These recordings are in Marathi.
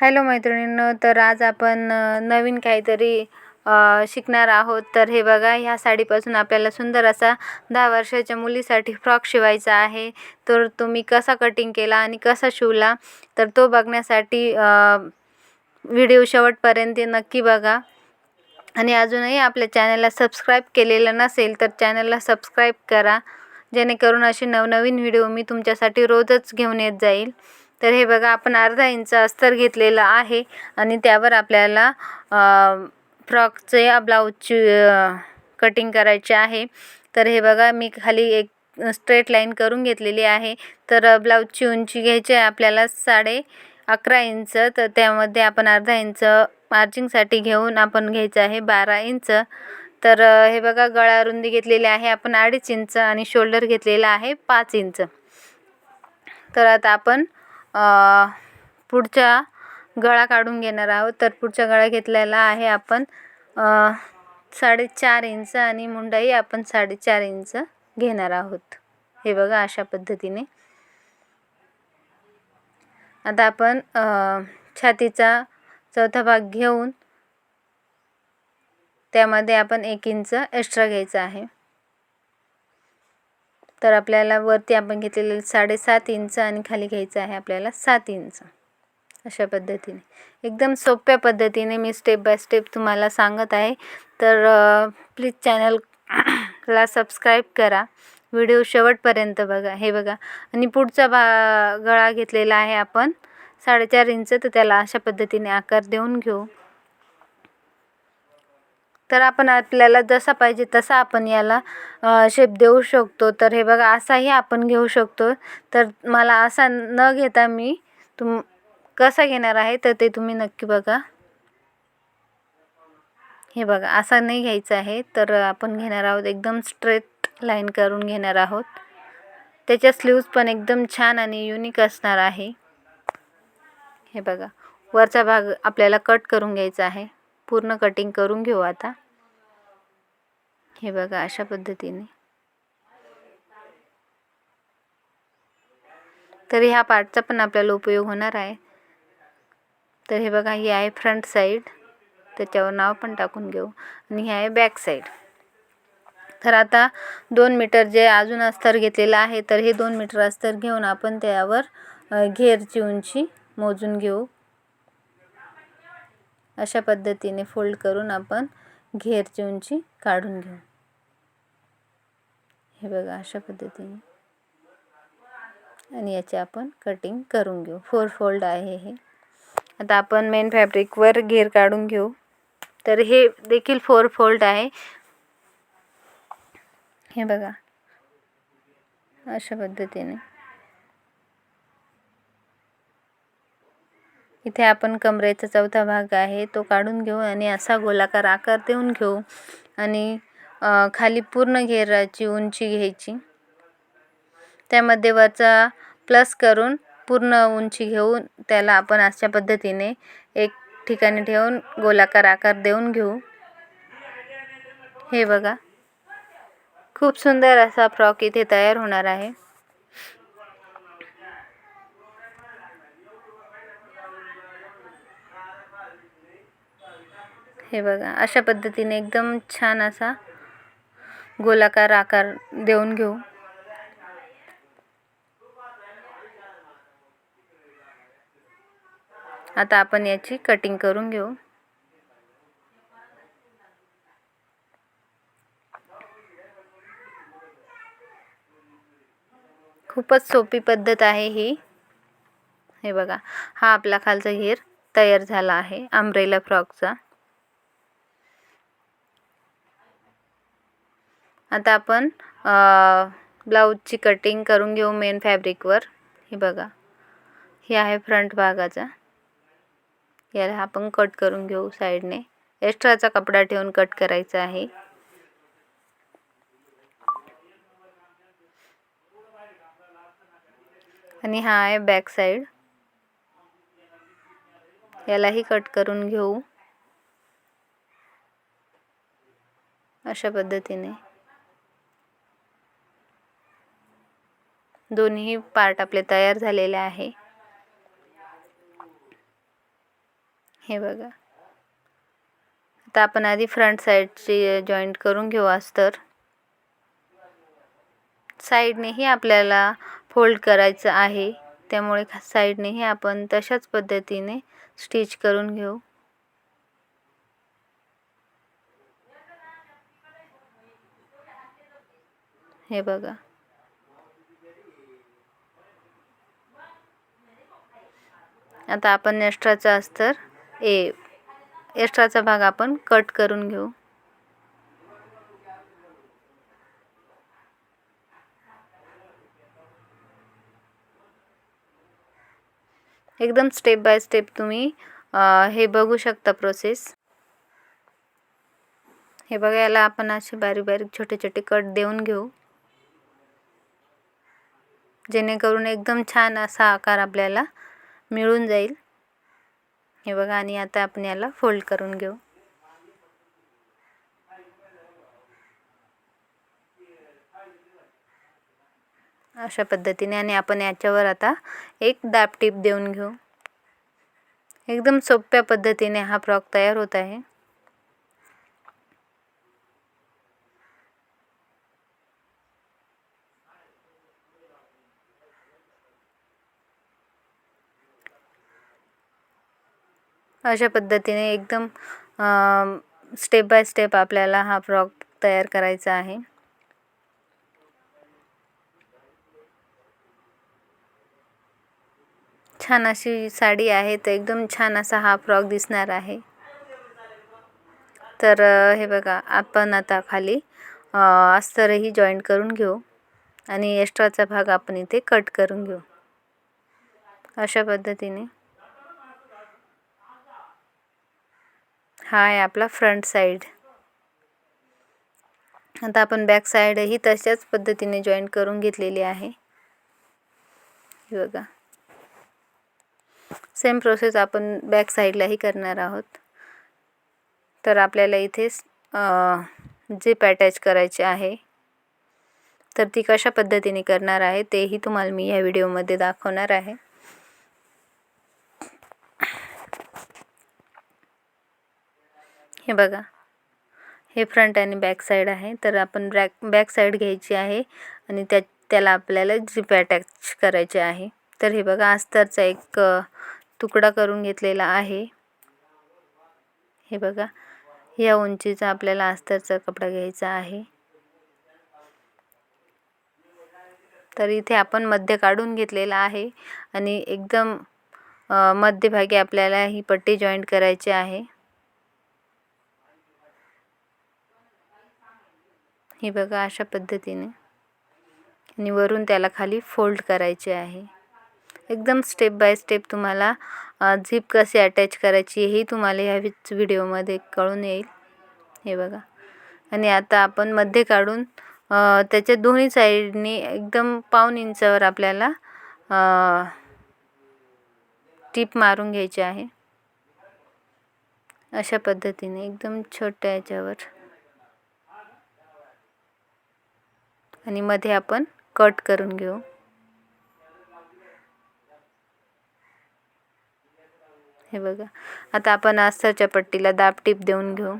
हॅलो मैत्रिणींनो तर आज आपण नवीन काहीतरी शिकणार आहोत. तर हे बघा ह्या साडीपासून आपल्याला सुंदर असा दहा वर्षाच्या मुलीसाठी फ्रॉक शिवायचा आहे. तर तुम्ही कसा कटिंग केला आणि कसा शिवला तर तो बघण्यासाठी व्हिडिओ शेवटपर्यंत नक्की बघा. आणि अजूनही आपल्या चॅनलला सबस्क्राईब केलेलं नसेल तर चॅनलला सबस्क्राईब करा. जेणेकरून असे नवनवीन व्हिडिओ मी तुमच्यासाठी रोजच घेऊन येत जाईल. तर हे बघा आपण अर्धा इंच अस्तर घेतलेलं आहे आणि त्यावर आपल्याला फ्रॉकचे ब्लाऊजची कटिंग करायची आहे. तर हे बघा मी खाली एक स्ट्रेट लाईन करून घेतलेली आहे. तर ब्लाऊजची उंची घ्यायची आहे आपल्याला साडे अकरा इंच. तर त्यामध्ये आपण अर्धा इंच मार्जिंगसाठी घेऊन आपण घ्यायचं आहे बारा इंच. तर हे बघा गळा रुंदी घेतलेली आहे. आपण अडीच इंच आणि शोल्डर घेतलेला आहे पाच इंच. तर आता आपण पुढचा गळा काढून घेणार आहोत. तर पुढचा गळा घेतलेला आहे आपण साडेचार इंच आणि मुंडाई आपण साडेचार इंच घेणार आहोत. हे बघा अशा पद्धतीने. आता आपण छातीचा चौथा भाग घेऊन त्यामध्ये आपण एक इंच एक्स्ट्रा घ्यायचा आहे. तर आपल्याला वरती आपण घेतलेले साडेसात इंच आणि खाली घ्यायचं आहे आपल्याला सात इंच. अशा पद्धतीने. एकदम सोप्या पद्धतीने मी स्टेप बाय स्टेप तुम्हाला सांगत आहे. तर प्लीज चॅनलला सबस्क्राईब करा. व्हिडिओ शेवटपर्यंत बघा. हे बघा. आणि पुढचा भा गळा घेतलेला आहे आपण. साडेचार इंच तर त्याला अशा पद्धतीने आकार देऊन घेऊ. तर आपण आपल्याला जसा पाहिजे तसा आपण याला शेप देऊ शकतो. तर हे बघा असाही आपण घेऊ शकतो. तर मला असा न घेता मी तुम कसा घेणार आहे तर ते तुम्ही नक्की बघा. हे बघा असा नाही घ्यायचा आहे. तर आपण घेणार आहोत एकदम स्ट्रेट लाईन करून घेणार आहोत. त्याच्या स्लीव्ज पण एकदम छान आणि युनिक असणार आहे. हे बघा वरचा भाग आपल्याला कट करून घ्यायचा आहे. पूर्ण कटिंग करून घेऊ आता. हे बघा अशा पद्धतीने. तर ह्या पार्टचा पण आपल्याला उपयोग होणार आहे. तर हे बघा ही आहे फ्रंट साईड त्याच्यावर नाव पण टाकून घेऊ. आणि ही आहे बॅक साईड तर आता दोन मीटर जे अजून अस्तर घेतलेलं आहे तर हे दोन मीटर अस्तर घेऊन आपण त्यावर घेरची उंची मोजून घेऊ. अशा पद्धतीने फोल्ड करून आपण घेरची उंची काढून घेऊ. हे बघा अशा पद्धतीने. आणि याचे आपण कटिंग करून घेऊ. फोर फोल्ड आहे हे. आता आपण मेन फॅब्रिकवर घेर काढून घेऊ. तर हे देखील फोर फोल्ड आहे. हे बघा. अशा पद्धतीने. इथे आपण कमरेचा चौथा भाग आहे तो काढून घेऊ आणि असा गोलाकार आकार देऊन घेऊ आणि खाली पूर्ण घेराची उंची घ्यायची. त्यामध्ये वरचा प्लस करून पूर्ण उंची घेऊन त्याला आपण अशा पद्धतीने एक ठिकाणी ठेवून गोलाकार आकार देऊन घेऊ. हे बघा. खूप सुंदर असा फ्रॉक इथे तयार होणार आहे. हे बघा अशा पद्धतीने एकदम छान असा गोलाकार आकार देऊन घेऊ. आता आपण याची कटिंग करून घेऊ. खूपच सोपी पद्धत आहे ही. हे बघा हा आपला खालचा घेर तयार झाला आहे आंब्रेला फ्रॉकचा आता आपण ब्लाऊजची कटिंग करून घेऊ मेन फॅब्रिकवर हे बघा. हे आहे फ्रंट भागाचा. याला आपण कट करून घेऊ साईडने एक्स्ट्राचा कपडा ठेवून कट करायचा आहे. आणि हा आहे बॅक साईड यालाही कट करून घेऊ. अशा पद्धतीने. दोन्ही पार्ट आपले तयार झालेले आहे. हे बघा. आता आपण आधी फ्रंट साईडची जॉईंट करून घेऊ अस्तर साईडनेही आपल्याला फोल्ड करायचं आहे. त्यामुळे साईडनेही आपण तशाच पद्धतीने स्टिच करून घेऊ. हे बघा. आता आपण एक्स्ट्राचा अस्तर ए एक्स्ट्राचा भाग आपण कट करून घेऊ. एकदम स्टेप बाय स्टेप तुम्ही हे बघू शकता प्रोसेस हे बघा याला आपण असे बारीक बारीक छोटे छोटे कट देऊन घेऊ. जेणेकरून एकदम छान असा आकार आपल्याला मिळून जाईल. हे बघा आणि आता आपण याला फोल्ड करून घेऊ. अशा पद्धतीने आणि आपण याच्यावर आता एक दाब टीप देऊन घेऊ. एकदम सोप्या पद्धतीने हा फ्रॉक तयार होत आहे. अशा पद्धतीने एकदम स्टेप बाय स्टेप आपल्याला हा फ्रॉक तयार करायचा आहे. छान अशी साडी आहे तर एकदम छान असा हा फ्रॉक दिसणार आहे. तर हे बघा आपण आता खाली अस्तरही जॉईंट करून घेऊ आणि एक्स्ट्राचा भाग आपण इथे कट करून घेऊ. अशा पद्धतीने. हा आहे आपला फ्रंट साईड. आता आपण बॅक साईडही तशाच पद्धतीने जॉईंट करून घेतलेली आहे. बघा. सेम प्रोसेस आपण बॅक साईडलाही करणार आहोत. तर आपल्याला इथेच जिप अटॅच करायचे आहे तर ती कशा पद्धतीने करणार आहे तेही तुम्हाला मी या व्हिडिओमध्ये दाखवणार आहे. हे बघा. हे फ्रंट आणि बॅक साईड आहे. तर आपण बॅक बॅक साईड घ्यायची आहे आणि त्या त्याला आपल्याला जीप अटॅच करायचे आहे. तर हे बघा अस्तरचा एक तुकडा करून घेतलेला आहे. हे बघा या उंचीचा आपल्याला अस्तरचा कपडा घ्यायचा आहे. तर इथे आपण मध्य काढून घेतलेला आहे आणि एकदम मध्यभागी आपल्याला ही पट्टी जॉईंट करायची आहे. हे बघा अशा पद्धतीने. आणि वरून त्याला खाली फोल्ड करायचे आहे. एकदम स्टेप बाय स्टेप तुम्हाला झिप कशी अटॅच करायची हेही तुम्हाला ह्या व्हिडिओमध्ये कळून येईल. हे बघा. आणि आता आपण मध्ये काढून त्याच्या दोन्ही साईडनी एकदम पाऊन इंचावर आपल्याला टीप मारून घ्यायची आहे. अशा पद्धतीने एकदम छोट्या याच्यावर. आणि मध्ये आपण कट करून घेऊ. हे बघा. आता आपण अस्तरच्या पट्टीला दाब टीप देऊन घेऊ.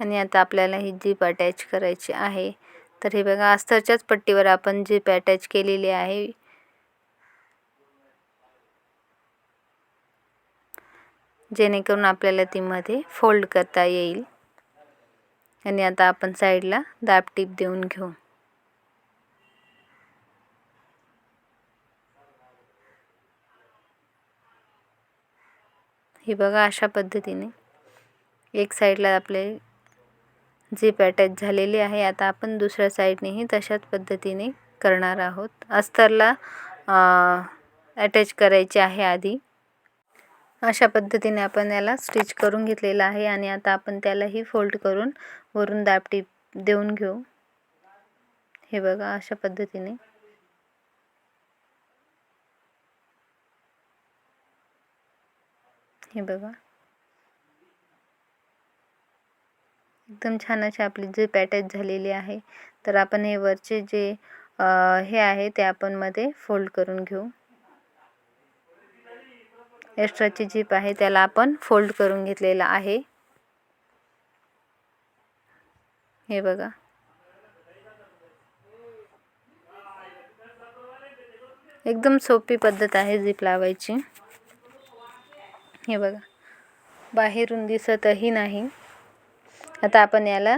आणि आता आपल्याला ही जीप अटॅच करायची आहे. तर हे बघा अस्तरच्याच पट्टीवर आपण जीप अटॅच केलेली आहे. जेणेकरून आपल्याला ती मध्ये फोल्ड करता येईल. आणि आता आपण साईडला दाब टीप देऊन घेऊ. हे बघा अशा पद्धतीने एक साईडला आपले झिप अटॅच झालेली आहे आता आपण दुसऱ्या साईडनेही तशाच पद्धतीने करणार आहोत. अस्तरला अटॅच करायचे आहे आधी. अशा पद्धतीने आपण याला स्टिच करून घेतलेलं आहे आणि आता आपण त्यालाही फोल्ड करून वरून दाबटी देऊन घेऊ. हे बघा अशा पद्धतीने. हे बघा. एकदम छान अशी आपली जी पॅटॅच झालेली आहे तर आपण हे वरचे जे हे आहे ते आपण मध्ये फोल्ड करून घेऊ. एक्स्ट्राची जीप आहे त्याला आपण फोल्ड करून घेतलेला आहे. हे बघा. एकदम सोपी पद्धत आहे जीप लावायची. हे बघा. बाहेरून दिसतही नाही. आता आपण याला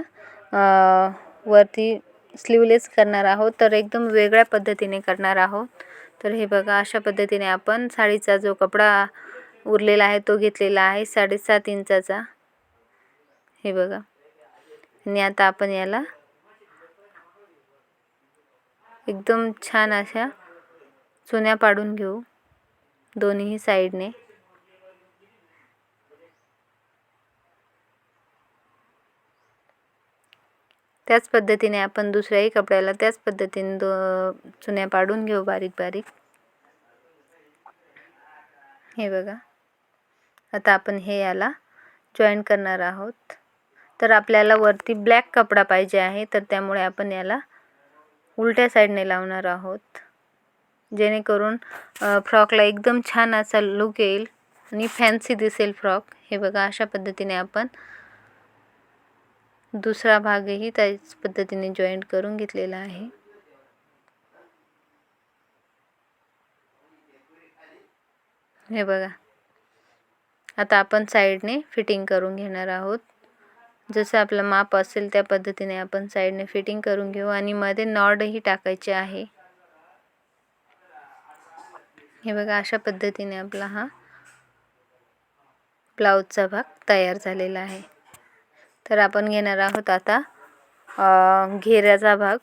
वरती स्लीवलेस करणार आहोत. तर एकदम वेगळ्या पद्धतीने करणार आहोत. तर हे बघा अशा पद्धतीने आपण साडीचा जो कपडा उरलेला आहे तो घेतलेला आहे साडेसात इंचाचा. हे बघा. आणि आता आपण याला एकदम छान अशा चुन्या पाडून घेऊ दोन्ही साईडने. त्याच पद्धतीने आपण दुसऱ्याही कपड्याला त्याच पद्धतीने दो चुन्या पाडून घेऊ बारीक बारीक. हे बघा. आता आपण हे याला जॉईन करणार आहोत. तर आपल्याला वरती ब्लॅक कपडा पाहिजे आहे तर त्यामुळे आपण याला उलट्या साईडने लावणार आहोत. जेणेकरून फ्रॉकला एकदम छान असा लुक येईल आणि फॅन्सी दिसेल फ्रॉक. हे बघा अशा पद्धतीने आपण दुसरा भागही त्याच पद्धतीने जॉईंट करून घेतलेला आहे. हे बघा. आता आपण साईडने फिटिंग करून घेणार आहोत. जसं आपलं माप असेल त्या पद्धतीने आपण साईडने फिटिंग करून घेऊ आणि मध्ये नॉडही टाकायचे आहे. हे बघा अशा पद्धतीने आपला हा ब्लाऊजचा भाग तयार झालेला आहे. तर आपण घेणार आहोत आता घेऱ्याचा भाग.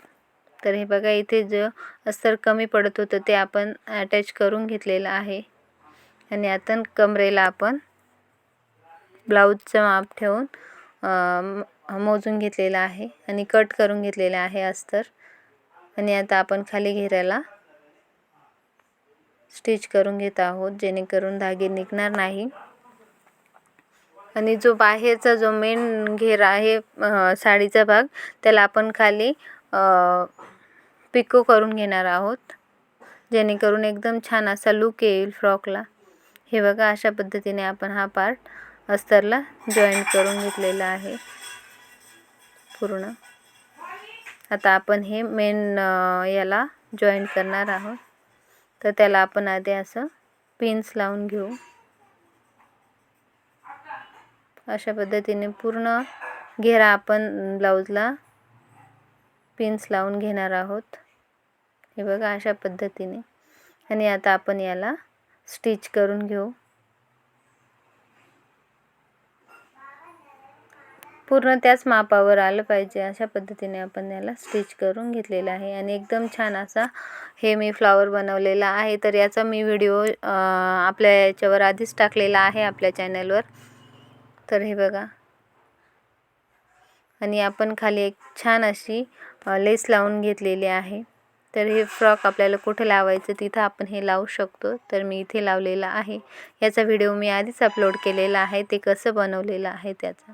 तर हे बघा इथे जो अस्तर कमी पडत होतं ते आपण अटॅच करून घेतलेलं आहे. आणि आता कमरेला आपण ब्लाऊजचं माप ठेवून मोजून घेतलेलं आहे आणि कट करून घेतलेलं आहे अस्तर. आणि आता आपण खाली घेऱ्याला स्टिच करून घेत आहोत जेणेकरून धागे निघणार नाही. आणि जो बाहेरचा जो मेन घेरा आहे साडीचा भाग त्याला आपण खाली पिको करून घेणार आहोत जेणेकरून एकदम छान असा लुक येईल फ्रॉकला. हे बघा अशा पद्धतीने आपण हा पार्ट अस्तरला जॉईंट करून घेतलेलं आहे. पूर्ण. आता आपण हे मेन याला जॉईंट करणार आहोत. तर त्याला आपण आधी असं पिन्स लावून घेऊ. अशा पद्धतीने पूर्ण घेरा आपण ब्लाऊजला पिन्स लावून घेणार आहोत. हे बघा अशा पद्धतीने. आणि आता आपण याला स्टिच करून घेऊ. पूर्ण त्याच मापावर आलं पाहिजे अशा पद्धतीने आपण याला स्टिच करून घेतलेलं आहे. आणि एकदम छान असा हे मी फ्लावर बनवलेला आहे. तर याचा मी व्हिडिओ आपल्या याच्यावर आधीच टाकलेला आहे आपल्या चॅनलवर तर हे बघा. आणि आपण खाली एक छान अशी लेस लावून घेतलेली आहे. तर हे फ्रॉक आपल्याला कुठे लावायचं तिथं आपण हे लावू शकतो. तर मी इथे लावलेला आहे. याचा व्हिडिओ मी आधीच अपलोड केलेला आहे. ते कसं बनवलेलं आहे त्याचा.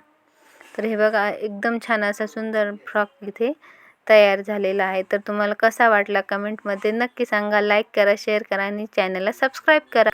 तर हे बघा एकदम छान असा सुंदर फ्रॉक इथे तयार झालेला आहे. तर तुम्हाला कसा वाटला कमेंटमध्ये नक्की सांगा. लाईक करा शेअर करा आणि चॅनलला सबस्क्राईब करा.